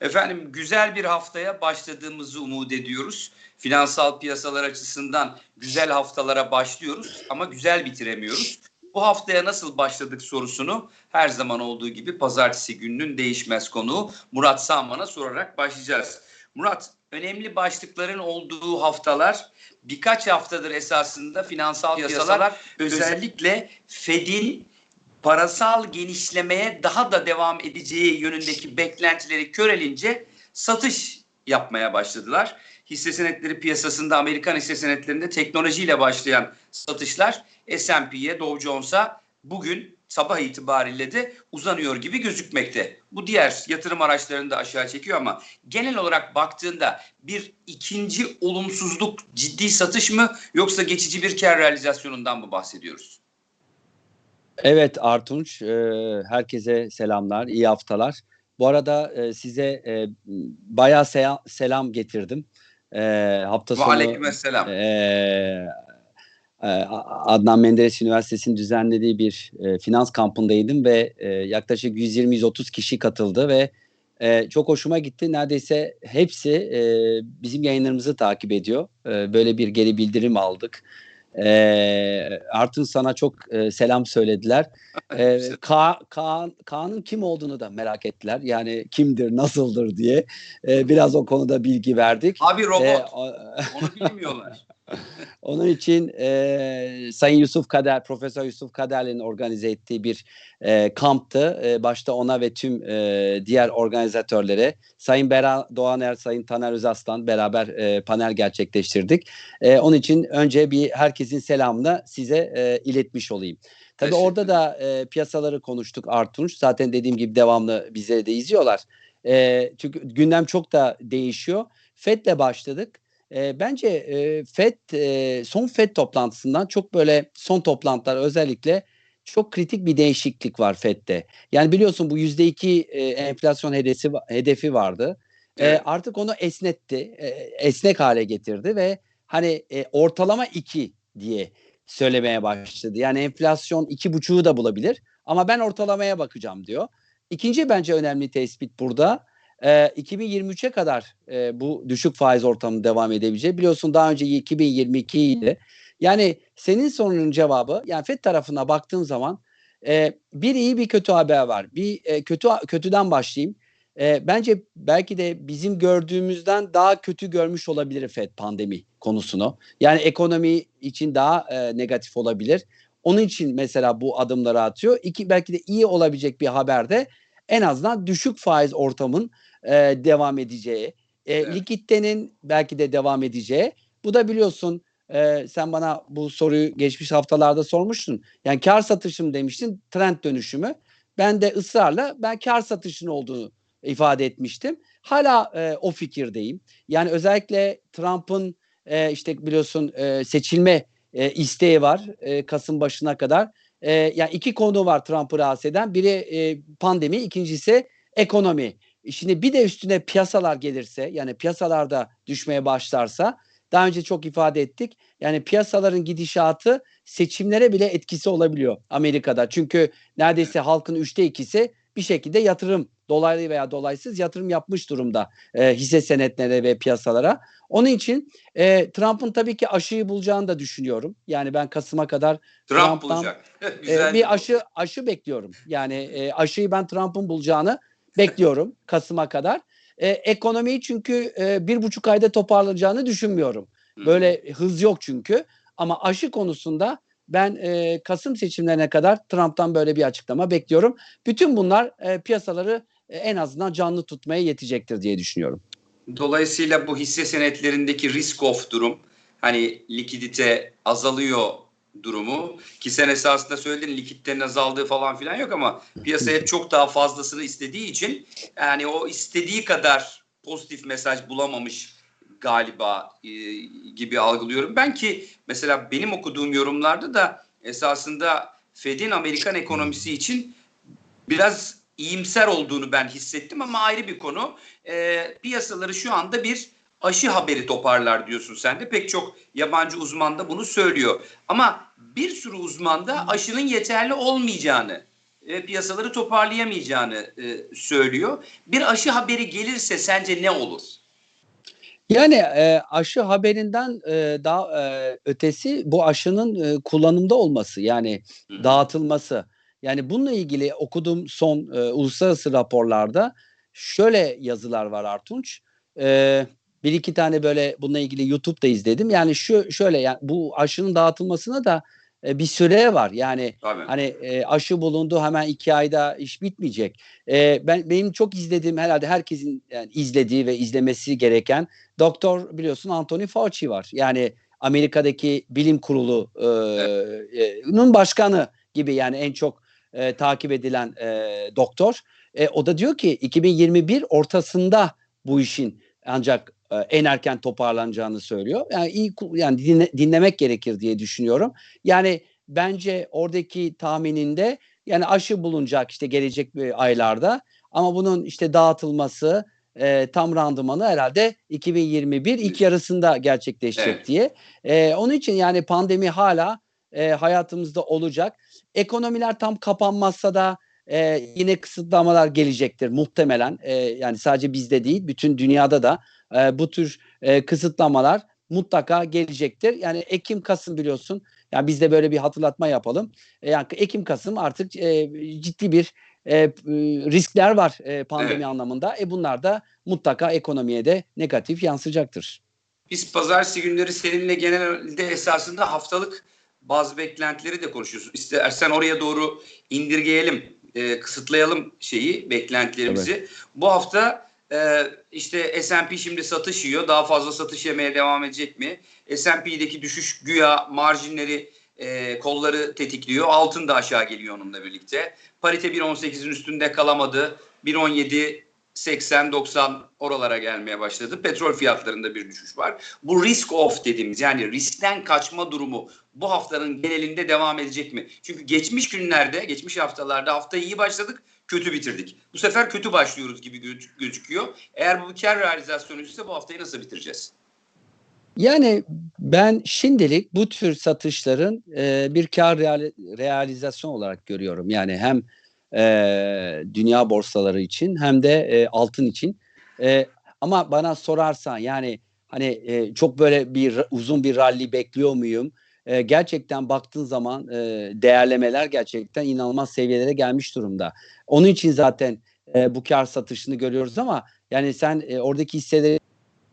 Efendim güzel bir haftaya başladığımızı umut ediyoruz. Finansal piyasalar açısından güzel haftalara başlıyoruz ama güzel bitiremiyoruz. Bu haftaya nasıl başladık sorusunu her zaman olduğu gibi pazartesi gününün değişmez konuğu Murat Saman'a sorarak başlayacağız. Murat, önemli başlıkların olduğu haftalar birkaç haftadır esasında finansal piyasalar özellikle Fed'in parasal genişlemeye daha da devam edeceği yönündeki beklentileri körelince satış yapmaya başladılar. Hisse senetleri piyasasında Amerikan hisse senetlerinde teknolojiyle başlayan satışlar S&P'ye, Dow Jones'a bugün sabah itibariyle de uzanıyor gibi gözükmekte. Bu diğer yatırım araçlarını da aşağı çekiyor ama genel olarak baktığında bir ikinci olumsuzluk ciddi satış mı yoksa geçici bir kar realizasyonundan mı bahsediyoruz? Evet Artunç, e, herkese selamlar, iyi haftalar. Bu arada e, size e, bayağı se- selam getirdim. Hafta sonu aleykümselam. e, Adnan Menderes Üniversitesi'nin düzenlediği bir finans kampındaydım ve yaklaşık 120-130 kişi katıldı ve çok hoşuma gitti. Neredeyse hepsi bizim yayınlarımızı takip ediyor. Böyle bir geri bildirim aldık. E, Artun sana çok e, selam söylediler. E, Ka Kaan, Kaan'ın kim olduğunu da merak ettiler. Yani kimdir, nasıldır diye e, biraz o konuda bilgi verdik. Abi robot. E, o- Onu bilmiyorlar. onun için e, Sayın Yusuf Kader, Profesör Yusuf Kader'in organize ettiği bir e, kamptı. E, başta ona ve tüm e, diğer organizatörlere Sayın Bera Doğaner, Sayın Taner Özaslan beraber e, panel gerçekleştirdik. E, onun için önce bir herkesin selamını size e, iletmiş olayım. Tabii orada da e, piyasaları konuştuk Artunç. Zaten dediğim gibi devamlı bize de izliyorlar. E, çünkü gündem çok da değişiyor. FED'le başladık. E, bence e, FED e, son FED toplantısından çok böyle son toplantılar özellikle çok kritik bir değişiklik var FED'de. Yani biliyorsun bu yüzde iki enflasyon hedefi hedefi vardı. E, artık onu esnetti, e, esnek hale getirdi ve hani e, ortalama iki diye söylemeye başladı. Yani enflasyon iki buçuğu da bulabilir ama ben ortalamaya bakacağım diyor. İkinci bence önemli tespit burada. E, 2023'e kadar e, bu düşük faiz ortamı devam edebilecek. Biliyorsun daha önce 2022 idi. Yani senin sorunun cevabı yani FED tarafına baktığım zaman e, bir iyi bir kötü haber var. Bir e, kötü kötüden başlayayım. E, bence belki de bizim gördüğümüzden daha kötü görmüş olabilir FED pandemi konusunu. Yani ekonomi için daha e, negatif olabilir. Onun için mesela bu adımları atıyor. İki belki de iyi olabilecek bir haber de en azından düşük faiz ortamın e, devam edeceği, e, Evet. likiditenin belki de devam edeceği. Bu da biliyorsun e, sen bana bu soruyu geçmiş haftalarda sormuştun. Yani kar satışım demiştin, trend dönüşümü. Ben de ısrarla ben kar satışının olduğunu ifade etmiştim. Hala e, o fikirdeyim. Yani özellikle Trump'ın e, işte biliyorsun e, seçilme e, isteği var e, Kasım başına kadar. E, yani iki konu var Trump'ı rahatsız eden. Biri e, pandemi, ikincisi ekonomi. Şimdi bir de üstüne piyasalar gelirse yani piyasalarda düşmeye başlarsa daha önce çok ifade ettik. Yani piyasaların gidişatı seçimlere bile etkisi olabiliyor Amerika'da. Çünkü neredeyse halkın üçte ikisi bir şekilde yatırım dolaylı veya dolaysız yatırım yapmış durumda e, hisse senetlerine ve piyasalara. Onun için e, Trump'ın tabii ki aşıyı bulacağını da düşünüyorum. Yani ben Kasım'a kadar Trump Trump'tan, bulacak. e, bir aşı aşı bekliyorum. Yani e, aşıyı ben Trump'ın bulacağını bekliyorum Kasım'a kadar. E, ekonomiyi çünkü e, bir buçuk ayda toparlanacağını düşünmüyorum. Böyle hız yok çünkü. Ama aşı konusunda ben e, Kasım seçimlerine kadar Trump'tan böyle bir açıklama bekliyorum. Bütün bunlar e, piyasaları e, en azından canlı tutmaya yetecektir diye düşünüyorum. Dolayısıyla bu hisse senetlerindeki risk off durum hani likidite azalıyor durumu ki sen esasında söyledin likiditenin azaldığı falan filan yok ama piyasa hep çok daha fazlasını istediği için yani o istediği kadar pozitif mesaj bulamamış galiba e, gibi algılıyorum. Ben ki mesela benim okuduğum yorumlarda da esasında Fed'in Amerikan ekonomisi için biraz iyimser olduğunu ben hissettim ama ayrı bir konu. E, piyasaları şu anda bir aşı haberi toparlar diyorsun sen de. Pek çok yabancı uzman da bunu söylüyor. Ama bir sürü uzman da aşının yeterli olmayacağını e, piyasaları toparlayamayacağını e, söylüyor. Bir aşı haberi gelirse sence ne olur? Yani e, aşı haberinden e, daha e, ötesi bu aşının e, kullanımda olması yani Hı. dağıtılması. Yani bununla ilgili okuduğum son e, uluslararası raporlarda şöyle yazılar var Artunç. E, bir iki tane böyle bununla ilgili YouTube'da izledim. Yani şu şöyle yani bu aşının dağıtılmasına da e, bir süre var. Yani Tabii. Hani e, aşı bulundu hemen iki ayda iş bitmeyecek. E, ben benim çok izlediğim herhalde herkesin yani izlediği ve izlemesi gereken doktor biliyorsun Anthony Fauci var. Yani Amerika'daki bilim kurulunun başkanı gibi yani en çok e, takip edilen e, doktor. E, o da diyor ki 2021 ortasında bu işin ancak e, en erken toparlanacağını söylüyor. Yani iyi yani dinle- dinlemek gerekir diye düşünüyorum. Yani bence oradaki tahmininde yani aşı bulunacak işte gelecek bir aylarda ama bunun işte dağıtılması e, tam randımanı herhalde 2021 ilk yarısında gerçekleşecek Evet. diye. E, onun için yani pandemi hala e, hayatımızda olacak. Ekonomiler tam kapanmazsa da e, yine kısıtlamalar gelecektir muhtemelen. E, yani sadece bizde değil bütün dünyada da e, bu tür e, kısıtlamalar mutlaka gelecektir. Yani Ekim Kasım biliyorsun yani biz de böyle bir hatırlatma yapalım. E, yani Ekim Kasım artık e, ciddi bir e, riskler var e, pandemi Evet. anlamında. E bunlar da mutlaka ekonomiye de negatif yansıyacaktır. Biz pazartesi günleri seninle genelde esasında haftalık bazı beklentileri de konuşuyoruz. İstersen oraya doğru indirgeyelim, e, kısıtlayalım şeyi, beklentilerimizi. Bu hafta e, işte S&P şimdi satış yiyor. Daha fazla satış yemeye devam edecek mi? S&P'deki düşüş güya marjinleri e, kolları tetikliyor. Altın da aşağı geliyor onunla birlikte. Parite 1.18'in üstünde kalamadı. 1.17 80-90 oralara gelmeye başladı. Petrol fiyatlarında bir düşüş var. Bu risk off dediğimiz yani riskten kaçma durumu bu haftanın genelinde devam edecek mi? Çünkü geçmiş günlerde, geçmiş haftalarda haftayı iyi başladık, kötü bitirdik. Bu sefer kötü başlıyoruz gibi gözük- gözüküyor. Eğer bu bir kar realizasyonu ise bu haftayı nasıl bitireceğiz? Yani ben şimdilik bu tür satışların e, bir kar real, realizasyon olarak görüyorum. Yani hem e, dünya borsaları için hem de e, altın için. E, ama bana sorarsan yani hani e, çok böyle bir uzun bir rally bekliyor muyum? E, gerçekten baktığın zaman e, değerlemeler gerçekten inanılmaz seviyelere gelmiş durumda. Onun için zaten e, bu kar satışını görüyoruz ama yani sen e, oradaki hisseleri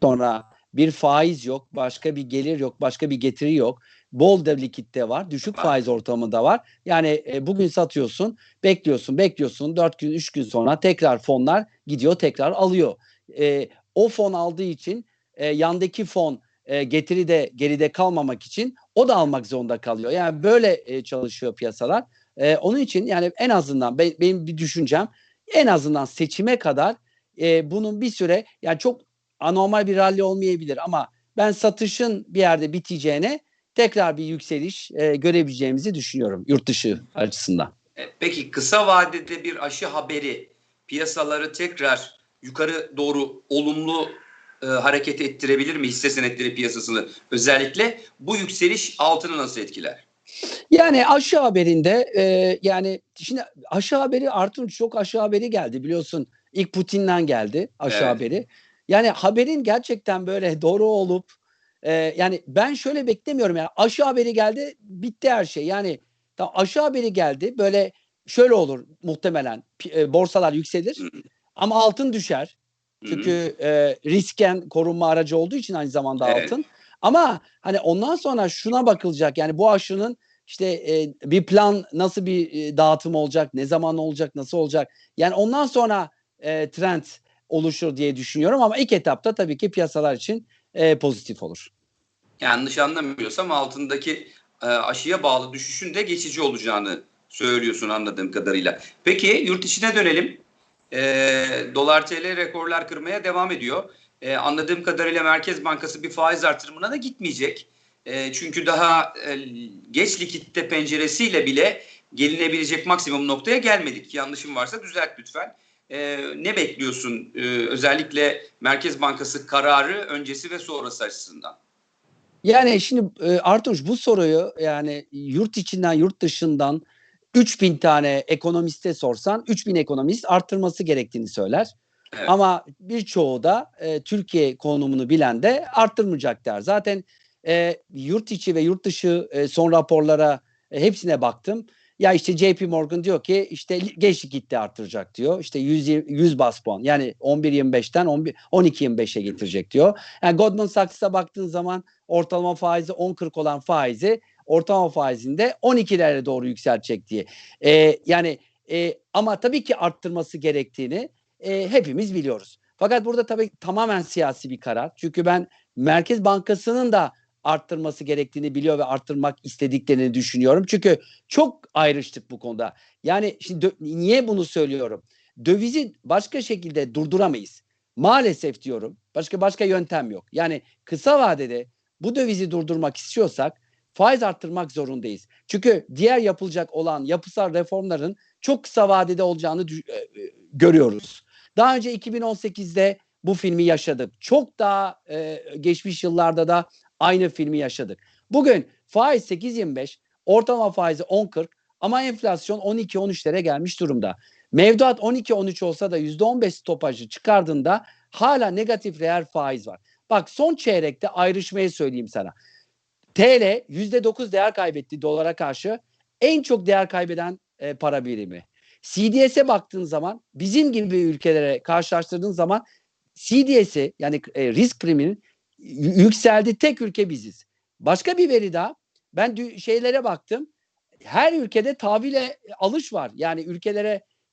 sonra bir faiz yok, başka bir gelir yok, başka bir getiri yok. Bol da likitte var, düşük faiz ortamında var. Yani e, bugün satıyorsun, bekliyorsun, bekliyorsun. 4 gün, 3 gün sonra tekrar fonlar gidiyor, tekrar alıyor. E, o fon aldığı için e, yandaki fon e, getiri de geride kalmamak için o da almak zorunda kalıyor. Yani böyle e, çalışıyor piyasalar. E, onun için yani en azından be- benim bir düşüncem en azından seçime kadar e, bunun bir süre yani çok anormal bir rally olmayabilir ama ben satışın bir yerde biteceğine tekrar bir yükseliş e, görebileceğimizi düşünüyorum yurt dışı açısından. E, Peki kısa vadede bir aşı haberi piyasaları tekrar yukarı doğru olumlu e, hareket ettirebilir mi hisse senetleri piyasasını? Özellikle bu yükseliş altını nasıl etkiler? Yani aşı haberinde e, yani şimdi aşı haberi Artun çok aşı haberi geldi biliyorsun. İlk Putin'den geldi aşı Evet. haberi. Yani haberin gerçekten böyle doğru olup e, yani ben şöyle beklemiyorum yani aşı haberi geldi bitti her şey. Yani tamam, aşı haberi geldi böyle şöyle olur muhtemelen e, borsalar yükselir Hı. ama altın düşer. Hı hı. Çünkü e, risken korunma aracı olduğu için aynı zamanda Evet. altın. Ama hani ondan sonra şuna bakılacak yani bu aşının işte e, bir plan nasıl bir e, dağıtım olacak, ne zaman olacak, nasıl olacak. Yani ondan sonra e, trend oluşur diye düşünüyorum ama ilk etapta tabii ki piyasalar için e, pozitif olur. Yanlış anlamıyorsam altındaki e, aşıya bağlı düşüşün de geçici olacağını söylüyorsun anladığım kadarıyla. Peki yurt içine dönelim. E, dolar TL rekorlar kırmaya devam ediyor. E, anladığım kadarıyla Merkez Bankası bir faiz artırımına da gitmeyecek. E, çünkü daha e, geç likitte penceresiyle bile gelinebilecek maksimum noktaya gelmedik. Yanlışım varsa düzelt lütfen. E, ne bekliyorsun e, özellikle Merkez Bankası kararı öncesi ve sonrası açısından? Yani şimdi e, Artunç bu soruyu yani yurt içinden yurt dışından 3000 tane ekonomiste sorsan 3000 ekonomist arttırması gerektiğini söyler. Evet. Ama birçoğu da e, Türkiye konumunu bilen de arttırmayacak der. Zaten e, yurt içi ve yurt dışı e, son raporlara e, hepsine baktım. Ya işte JP Morgan diyor ki işte gençlik gitti arttıracak diyor. İşte 100, 100 bas puan yani 11.25'ten 11 12.25'e getirecek diyor. Yani Goldman Sachs'a baktığın zaman ortalama faizi 10.40 olan faizi ortalama faizinde 12'lere doğru yükseltecek diye. E, yani e, ama tabii ki arttırması gerektiğini e, hepimiz biliyoruz. Fakat burada tabii tamamen siyasi bir karar. Çünkü ben Merkez Bankası'nın da arttırması gerektiğini biliyor ve arttırmak istediklerini düşünüyorum. Çünkü çok ayrıştık bu konuda. Yani şimdi niye bunu söylüyorum? Dövizi başka şekilde durduramayız. Maalesef diyorum. Başka başka yöntem yok. Yani kısa vadede bu dövizi durdurmak istiyorsak faiz arttırmak zorundayız. Çünkü diğer yapılacak olan yapısal reformların çok kısa vadede olacağını e, e, görüyoruz. Daha önce 2018'de bu filmi yaşadık. Çok daha e, geçmiş yıllarda da aynı filmi yaşadık. Bugün faiz 8.25, ortalama faizi 10.40 ama enflasyon 12-13'lere gelmiş durumda. Mevduat 12-13 olsa da %15 stopajı çıkardığında hala negatif reel faiz var. Bak son çeyrekte ayrışmayı söyleyeyim sana. TL %9 değer kaybetti dolara karşı. En çok değer kaybeden e, para birimi. CDS'e baktığın zaman bizim gibi ülkelere karşılaştırdığın zaman CDS'i yani e, risk priminin y- yükseldiği tek ülke biziz. Başka bir veri daha. Ben şeylere baktım. Her ülkede tahvile alış var. Yani ülkelere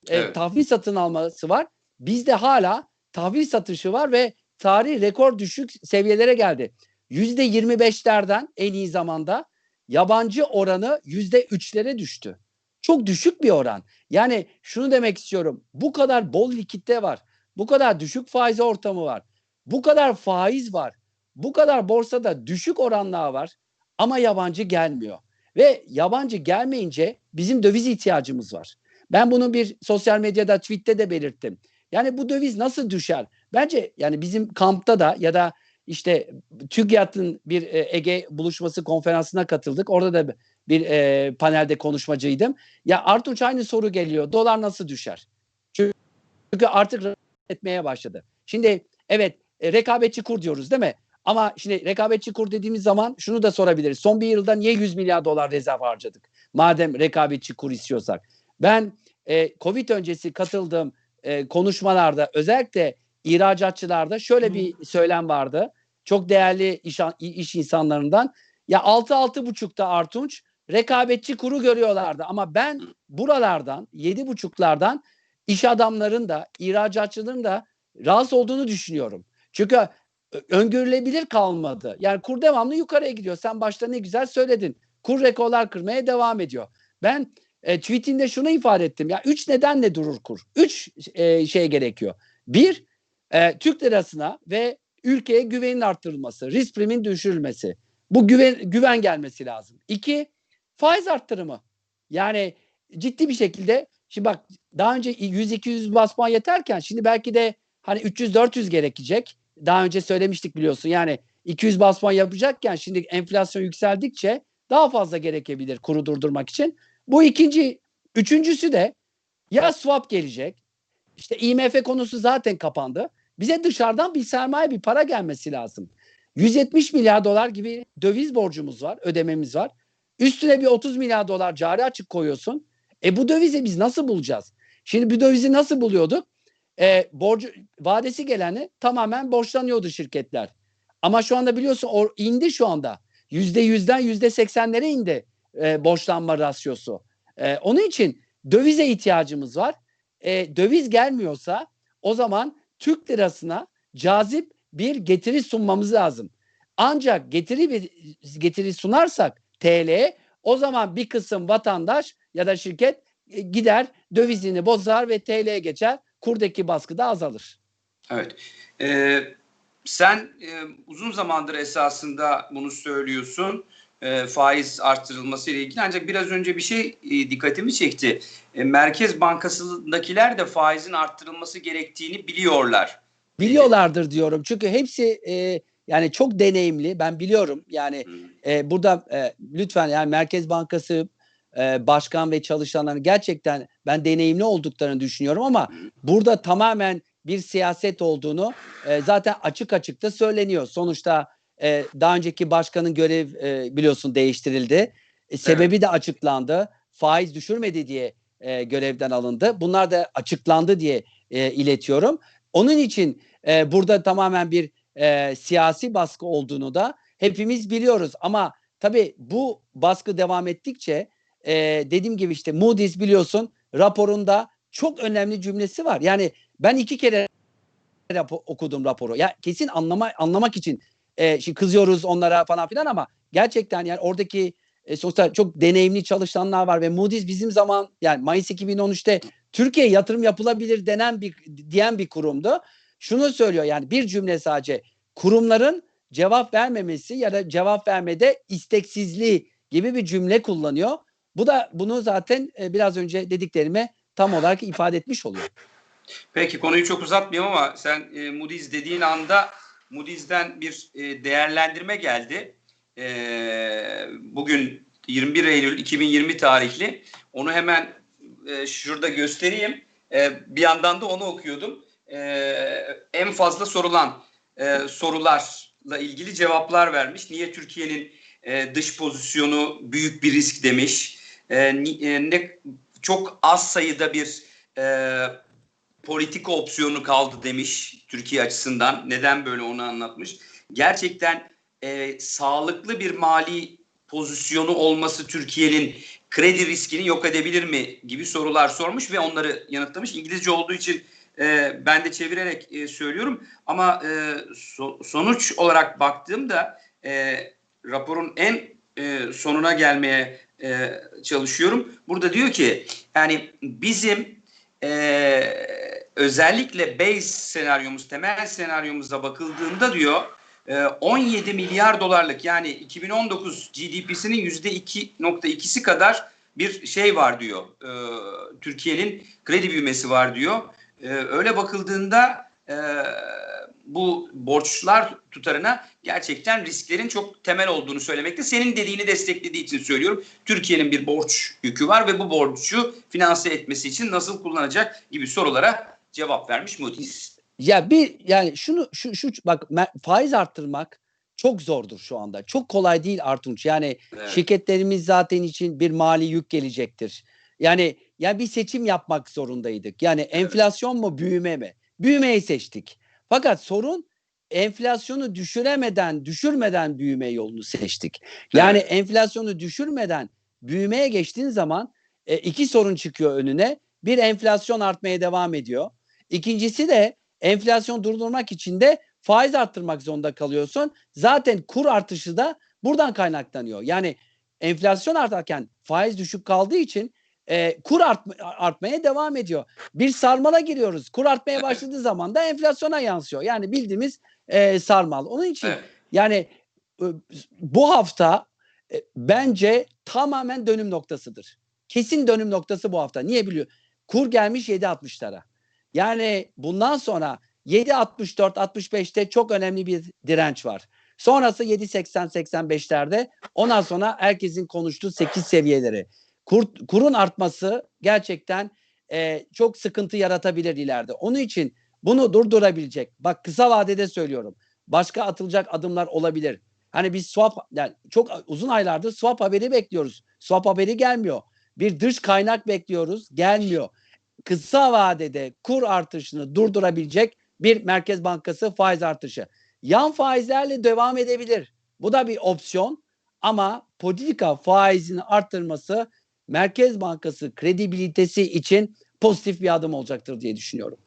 e, Evet. tahvil satın alması var. Bizde hala tahvil satışı var ve tarih rekor düşük seviyelere geldi. %25'lerden en iyi zamanda yabancı oranı %3'lere düştü. Çok düşük bir oran. Yani şunu demek istiyorum. Bu kadar bol likitte var. Bu kadar düşük faiz ortamı var. Bu kadar faiz var. Bu kadar borsada düşük oranlar var ama yabancı gelmiyor. Ve yabancı gelmeyince bizim döviz ihtiyacımız var. Ben bunu bir sosyal medyada, tweette de belirttim. Yani bu döviz nasıl düşer? Bence yani bizim kampta da ya da işte TÜGYAT'ın bir e, Ege buluşması konferansına katıldık. Orada da bir e, panelde konuşmacıydım. Ya Artunç aynı soru geliyor. Dolar nasıl düşer? Çünkü artık etmeye başladı. Şimdi evet e, rekabetçi kur diyoruz değil mi? Ama şimdi rekabetçi kur dediğimiz zaman şunu da sorabiliriz. Son bir yılda niye 100 milyar dolar rezerv harcadık? Madem rekabetçi kur istiyorsak. Ben e, Covid öncesi katıldığım e, konuşmalarda özellikle ihracatçılarda şöyle bir söylem vardı. Çok değerli iş, iş insanlarından. Ya 6-6,5'ta Artunç rekabetçi kuru görüyorlardı. Ama ben buralardan 7,5'lardan iş adamların da ihracatçıların da rahatsız olduğunu düşünüyorum. Çünkü öngörülebilir kalmadı. Yani kur devamlı yukarıya gidiyor. Sen başta ne güzel söyledin. Kur rekorlar kırmaya devam ediyor. Ben e, tweetimde şunu ifade ettim. Ya üç nedenle durur kur. Üç e, şey gerekiyor. Bir, e, Türk lirasına ve ülkeye güvenin arttırılması, risk primin düşürülmesi. Bu güven, güven gelmesi lazım. İki, faiz arttırımı. Yani ciddi bir şekilde şimdi bak daha önce 100-200 bas puan yeterken şimdi belki de hani 300-400 gerekecek. Daha önce söylemiştik biliyorsun yani 200 bas puan yapacakken şimdi enflasyon yükseldikçe daha fazla gerekebilir kuru durdurmak için. Bu ikinci, üçüncüsü de ya swap gelecek. İşte IMF konusu zaten kapandı. Bize dışarıdan bir sermaye, bir para gelmesi lazım. 170 milyar dolar gibi döviz borcumuz var, ödememiz var. Üstüne bir 30 milyar dolar cari açık koyuyorsun. E bu dövizi biz nasıl bulacağız? Şimdi bu dövizi nasıl buluyorduk? E, borcu vadesi geleni tamamen borçlanıyordu şirketler. Ama şu anda biliyorsun o indi şu anda. Yüzde yüzden yüzde seksenlere indi e, borçlanma rasyosu. E, onun için dövize ihtiyacımız var. E, döviz gelmiyorsa o zaman Türk lirasına cazip bir getiri sunmamız lazım. Ancak getiri bir getiri sunarsak TL'ye o zaman bir kısım vatandaş ya da şirket e, gider dövizini bozar ve TL'ye geçer. Kurdaki baskı da azalır. Evet. Ee, sen e, uzun zamandır esasında bunu söylüyorsun. E, faiz arttırılması ile ilgili ancak biraz önce bir şey e, dikkatimi çekti. E, Merkez Bankası'ndakiler de faizin arttırılması gerektiğini biliyorlar. Biliyorlardır diyorum. Çünkü hepsi e, yani çok deneyimli. Ben biliyorum. Yani Hı. e, burada e, lütfen yani Merkez Bankası e, başkan ve çalışanların gerçekten ben deneyimli olduklarını düşünüyorum ama burada tamamen bir siyaset olduğunu e, zaten açık açık da söyleniyor. Sonuçta e, daha önceki başkanın görev e, biliyorsun değiştirildi. E, sebebi de açıklandı. Faiz düşürmedi diye e, görevden alındı. Bunlar da açıklandı diye e, iletiyorum. Onun için e, burada tamamen bir e, siyasi baskı olduğunu da hepimiz biliyoruz. Ama tabii bu baskı devam ettikçe e, dediğim gibi işte Moody's biliyorsun raporunda çok önemli cümlesi var. Yani ben iki kere rapo- okudum raporu. Ya kesin anlama anlamak için e, şimdi kızıyoruz onlara falan filan ama gerçekten yani oradaki e, sonuçta çok deneyimli çalışanlar var ve Moody's bizim zaman yani Mayıs 2013'te Türkiye yatırım yapılabilir denen bir diyen bir kurumdu. Şunu söylüyor yani bir cümle sadece kurumların cevap vermemesi ya da cevap vermede isteksizliği gibi bir cümle kullanıyor. Bu da bunu zaten e, biraz önce dediklerime tam olarak ifade etmiş oluyor. Peki konuyu çok uzatmayayım ama sen e, Moody's dediğin anda Moody's'den bir e, değerlendirme geldi. E, bugün 21 Eylül 2020 tarihli. Onu hemen e, şurada göstereyim. E, bir yandan da onu okuyordum. E, en fazla sorulan e, sorularla ilgili cevaplar vermiş. Niye Türkiye'nin e, dış pozisyonu büyük bir risk demiş. E, e, ne çok az sayıda bir e, politika opsiyonu kaldı demiş Türkiye açısından. Neden böyle onu anlatmış. Gerçekten e, sağlıklı bir mali pozisyonu olması Türkiye'nin kredi riskini yok edebilir mi gibi sorular sormuş ve onları yanıtlamış. İngilizce olduğu için e, ben de çevirerek e, söylüyorum ama e, so- sonuç olarak baktığımda e, raporun en e, sonuna gelmeye e, çalışıyorum. Burada diyor ki yani bizim e, özellikle base senaryomuz, temel senaryomuza bakıldığında diyor e, 17 milyar dolarlık yani 2019 GDP'sinin yüzde 2.2'si kadar bir şey var diyor. E, Türkiye'nin kredi büyümesi var diyor. E, öyle bakıldığında e, bu borçlar tutarına gerçekten risklerin çok temel olduğunu söylemekte. Senin dediğini desteklediği için söylüyorum. Türkiye'nin bir borç yükü var ve bu borcu finanse etmesi için nasıl kullanacak gibi sorulara cevap vermiş Moody's. Ya bir yani şunu şu şu bak faiz arttırmak çok zordur şu anda. Çok kolay değil Artunç. Yani Evet. şirketlerimiz zaten için bir mali yük gelecektir. Yani ya bir seçim yapmak zorundaydık. Yani enflasyon mu büyüme mi? Büyümeyi seçtik. Fakat sorun enflasyonu düşüremeden, düşürmeden büyüme yolunu seçtik. Yani enflasyonu düşürmeden büyümeye geçtiğin zaman e, iki sorun çıkıyor önüne. Bir enflasyon artmaya devam ediyor. İkincisi de enflasyon durdurmak için de faiz arttırmak zorunda kalıyorsun. Zaten kur artışı da buradan kaynaklanıyor. Yani enflasyon artarken faiz düşük kaldığı için e, kur artma- artmaya devam ediyor. Bir sarmala giriyoruz. Kur artmaya başladığı zaman da enflasyona yansıyor. Yani bildiğimiz e, sarmal. Onun için yani e, bu hafta e, bence tamamen dönüm noktasıdır. Kesin dönüm noktası bu hafta. Niye biliyor? Kur gelmiş 7.60'lara. Yani bundan sonra 7.64-65'te çok önemli bir direnç var. Sonrası 7.80-85'lerde ondan sonra herkesin konuştuğu 8 seviyeleri. Kur, kurun artması gerçekten e, çok sıkıntı yaratabilir ileride. Onun için bunu durdurabilecek. Bak kısa vadede söylüyorum. Başka atılacak adımlar olabilir. Hani biz swap yani çok uzun aylardır swap haberi bekliyoruz. Swap haberi gelmiyor. Bir dış kaynak bekliyoruz. Gelmiyor. Kısa vadede kur artışını durdurabilecek bir Merkez Bankası faiz artışı. Yan faizlerle devam edebilir. Bu da bir opsiyon ama politika faizini arttırması Merkez Bankası kredibilitesi için pozitif bir adım olacaktır diye düşünüyorum.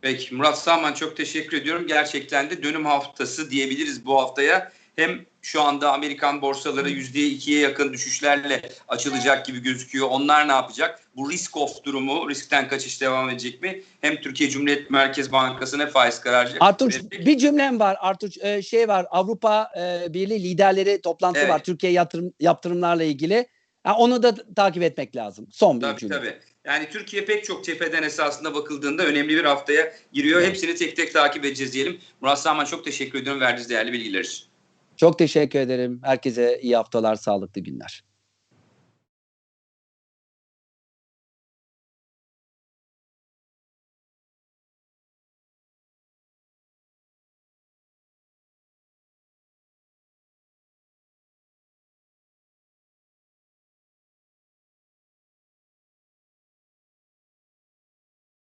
Peki Murat Sağman çok teşekkür ediyorum. Gerçekten de dönüm haftası diyebiliriz bu haftaya. Hem şu anda Amerikan borsaları %2'ye yakın düşüşlerle açılacak gibi gözüküyor. Onlar ne yapacak? Bu risk off durumu, riskten kaçış devam edecek mi? Hem Türkiye Cumhuriyet Merkez Bankası ne faiz karar Artunç verecek? bir cümlem var. Artunç e, şey var. Avrupa e, Birliği liderleri toplantısı Evet. var. Türkiye yatırım yaptırımlarla ilgili. Ha, onu da takip etmek lazım. Son bir Tabii cümle. tabii. Yani Türkiye pek çok cepheden esasında bakıldığında önemli bir haftaya giriyor. Hepsini tek tek takip edeceğiz diyelim. Murat Sağman çok teşekkür ediyorum verdiğiniz değerli bilgiler için. Çok teşekkür ederim. Herkese iyi haftalar, sağlıklı günler.